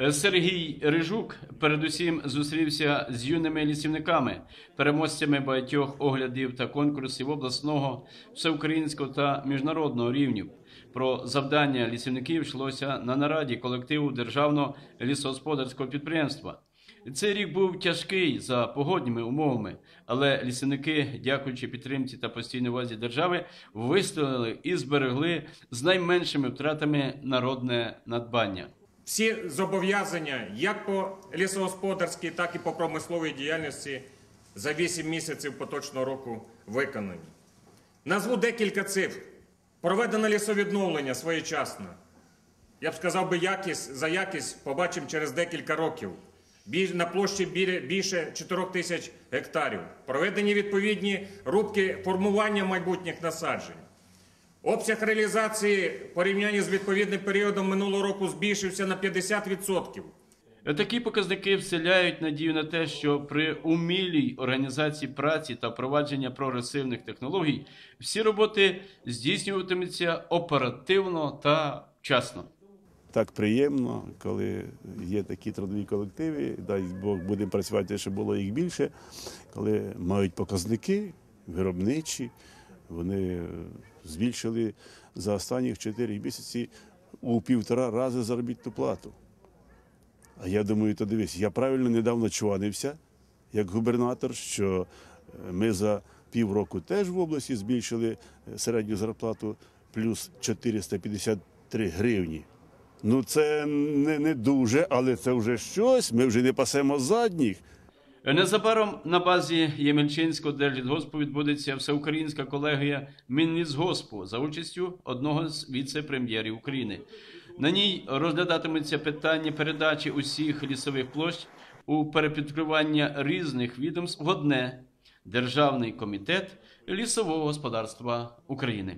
Е, Сергій Рижук передусім зустрівся з юними лісівниками, переможцями багатьох оглядів та конкурсів обласного, всеукраїнського та міжнародного рівнів. Про завдання лісівників йшлося на нараді колективу державного лісогосподарського підприємства. Цей рік був тяжкий за погодніми умовами, але лісівники, дякуючи підтримці та постійній увазі держави, вистояли і зберегли з найменшими втратами народне надбання. Всі зобов'язання як по лісогосподарській, так і по промисловій діяльності за 8 місяців поточного року виконані. Назву декілька цифр. Проведено лісовідновлення своєчасно. Я б сказав би якість за якість побачимо через декілька років. На площі більше 4 тисяч гектарів. Проведені відповідні рубки формування майбутніх насаджень. Обсяг реалізації в порівнянні з відповідним періодом минулого року збільшився на 50%. Такі показники вселяють надію на те, що при умілій організації праці та впровадження прогресивних технологій всі роботи здійснюватимуться оперативно та вчасно. Так приємно, коли є такі трудові колективи, дай Бог будемо працювати, щоб було їх більше, коли мають показники виробничі, вони е, збільшили за останні 4 місяці у півтора рази заробітну плату. А я думаю, то дивись, я правильно недавно чванився, як губернатор, що е, ми за півроку теж в області збільшили е, середню зарплату плюс 453 гривні. Ну, це не, не дуже, але це вже щось. Ми вже не пасемо задніх. Незабаром на базі Ємельчинського держлісгоспу відбудеться всеукраїнська колегія Мінлісгоспу за участю одного з віце-прем'єрів України. На ній розглядатиметься питання передачі усіх лісових площ у перепідкривання різних відомств в одне Державний комітет лісового господарства України.